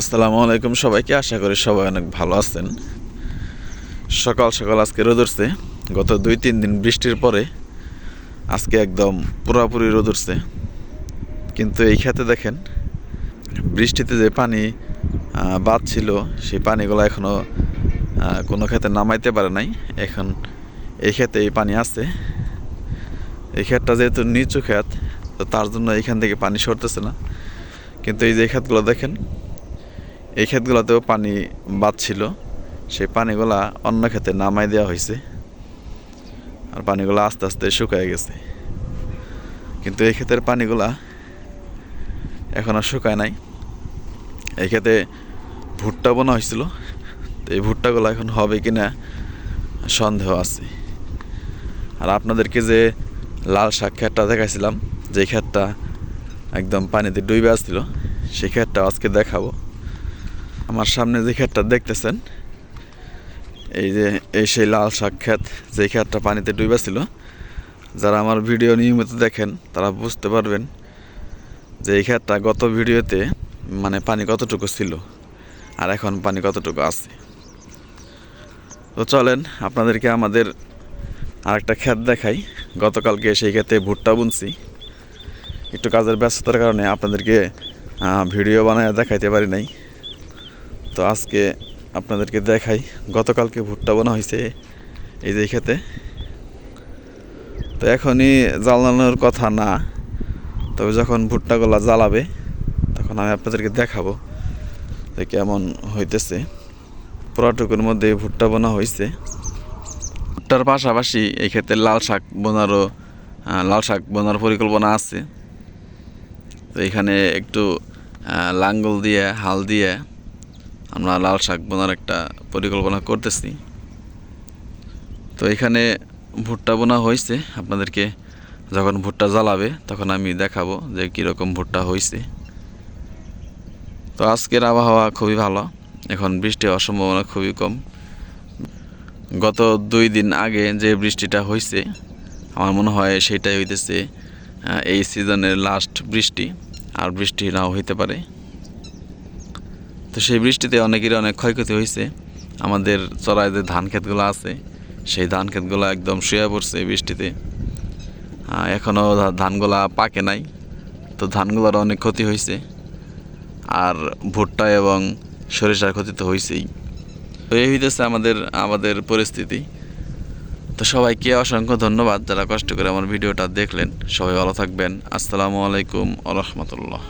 আসসালামু আলাইকুম সবাইকে। আশা করি সবাই অনেক ভালো আছেন। সকাল সকাল আজকে রোদ উঠছে। গত দুই, তিন দিন বৃষ্টির পরে আজকে একদম পুরাপুরি রোদ উঠছে। কিন্তু এই খেতে দেখেন, বৃষ্টিতে যে পানি বাদ ছিল সেই পানিগুলো এখনও কোনো ক্ষেতে নামাইতে পারে নাই। এখন এই ক্ষেতে এই পানি আছে। এই ক্ষেতটা যেহেতু নিচু ক্ষেত, তো তার জন্য এখান থেকে পানি সরতেছে না। কিন্তু এই যে ক্ষেতগুলো দেখেন এই ক্ষেতগুলোতেও পানি বাঁধছিল সেই পানিগুলা অন্য ক্ষেতে নামাই দেওয়া হয়েছে আর পানিগুলো আস্তে আস্তে শুকায় গেছে। কিন্তু এই ক্ষেতের পানিগুলা এখনও শুকায় নাই। এই ক্ষেতে ভুট্টা বোনা হয়েছিল তো এই ভুট্টাগুলো এখন হবে কি না সন্দেহ আছে। আর আপনাদেরকে যে লাল শাক ক্ষেতটা দেখাইছিলাম, যে ক্ষেতটা একদম পানিতে ডুবে আসছিল, সেই ক্ষেতটা আজকে দেখাবো। আমার সামনে যে ক্ষেতটা দেখতেছেন, এই যে এই সেই লাল শাক ক্ষেত, যে ক্ষেতটা পানিতে ডুবে ছিল, যারা আমার ভিডিও নিয়মিত দেখেন, তারা বুঝতে পারবেন যে এই ক্ষেতটা গত ভিডিওতে মানে পানি কতটুকু ছিল, আর এখন পানি কতটুকু আছে। তো চলেন, আপনাদেরকে আমাদের আরেকটা ক্ষেত দেখাই। গতকালকে সেই ক্ষেতে ভুট্টা বুনছি। একটু কাজের ব্যস্ততার কারণে আপনাদেরকে ভিডিও বানায় দেখাইতে পারি নাই। তো আজকে আপনাদেরকে দেখাই, গতকালকে ভুট্টা বোনা হয়েছে এই যে ক্ষেতে। তো এখনই জ্বালানোর কথা না, তবে যখন ভুট্টাগুলা জ্বালাবে, তখন আমি আপনাদেরকে দেখাবো যে কেমন হইতেছে। পুরাটুকুর মধ্যে ভুট্টা বোনা হয়েছে। ভুট্টার পাশাপাশি এই ক্ষেত্রে লাল শাক বোনারও লাল শাক বোনার পরিকল্পনা আছে। তো এখানে একটু লাঙ্গল দিয়ে, হাল দিয়ে আমরা লাল শাক বোনার একটা পরিকল্পনা করতেছি। তো এখানে ভুট্টা বোনা হয়েছে, আপনাদেরকে যখন ভুট্টা জ্বালাবে তখন আমি দেখাবো যে কীরকম ভুট্টা হয়েছে। তো আজকের আবহাওয়া খুবই ভালো, এখন বৃষ্টি হওয়ার সম্ভাবনা খুবই কম। গত দুই দিন আগে যে বৃষ্টিটা হয়েছে, আমার মনে হয় সেটাই হইতেছে এই সিজনের লাস্ট বৃষ্টি, আর বৃষ্টি নাও হইতে পারে। তো সেই বৃষ্টিতে অনেকেরই অনেক ক্ষয়ক্ষতি হয়েছে। আমাদের চড়ায় যে ধান ক্ষেতগুলো আছে, সেই ধান ক্ষেতগুলো একদম শুয়ে পড়ছে বৃষ্টিতে। এখনও ধানগুলা পাকে নাই, তো ধানগুলোর অনেক ক্ষতি হয়েছে। আর ভুট্টা এবং সরিষার ক্ষতি তো হয়েছেই। তো এই হইতেছে আমাদের আমাদের পরিস্থিতি। তো সবাইকে অসংখ্য ধন্যবাদ যারা কষ্ট করে আমার ভিডিওটা দেখলেন। সবাই ভালো থাকবেন। আসসালামু আলাইকুম আ রহমতুল্লাহ।